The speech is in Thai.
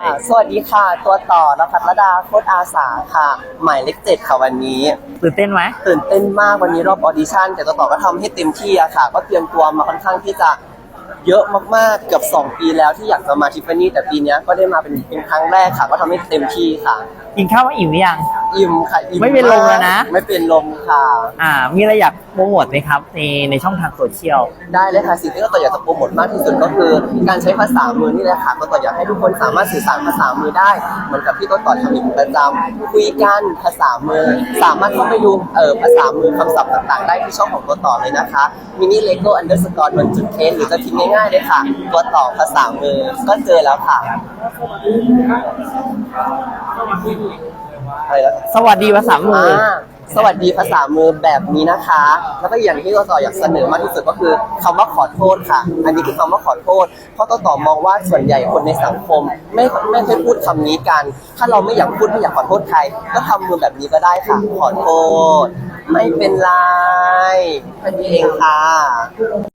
อ่าสวัสดีค่ะ ตัวต่อนภัทรดาโคตรอาสาค่ะ หมายเลขเจ็ดค่ะวันนี้ ตื่นเต้นไหมตื่นเต้นมากวันนี้รอบออดิชั่นแต่ตัวต่อก็ทำให้เต็มที่อะค่ะ ก็เตรียมตัวมาค่อนข้างที่จะเยอะมากๆเกือบ2 ปีแล้วที่อยากจะมาทิฟฟานี่แต่ปีเนี้ยก็ได้มาเป็นเป็นครั้งแรกค่ะ ก็ทำให้เต็มที่ค่ะ กินข้าวมาอิ่มหรือยัง อิ่มค่ะอิ่มไม่เป็นลมแล้วนะ ไม่เป็นลมค่ะ อ่า มีอะไรอยากโปรโมทไหมครับ ในในช่องทางโซเชียล ได้เลยค่ะสิ่งที่เราต่ออยากจะโปรโมทมากที่สุดก็คือ การใช้ภาษามือนี่แหละค่ะก็ต่ออยากให้ทุกคนสามารถสื่อสารภาษามือได้ เหมือนกับที่ต้นต่อทำอยู่เป็นประจำคุยกันภาษามือ สามารถเข้าไปดูเอ่อภาษามือคำศัพท์ต่างๆ ได้ที่ช่องของตัวต่อเลยนะคะมินิเลโก้อันเดอร์สกอร์บนจุดเทสหรือจะพิมพ์ง่ายๆเลยค่ะ ตัวต่อภาษามือก็เจอแล้วค่ะ อะไรแล้วสวัสดีภาษามืออ่าสวัสดีภาษามือแบบนี้นะคะ แล้วก็อย่างที่ตัวต่ออยากเสนอมากที่สุดก็คือคำว่าขอโทษค่ะ อันนี้คือคำว่าขอโทษ เพราะตัวต่อมองว่าส่วนใหญ่คนในสังคม ไม่ไม่ค่อยพูดคำนี้กัน ถ้าเราไม่อยากพูดไม่อยากขอโทษใคร ก็ทำมือแบบนี้ก็ได้ค่ะ ขอโทษ ไม่เป็นไรแค่นี้เองค่ะ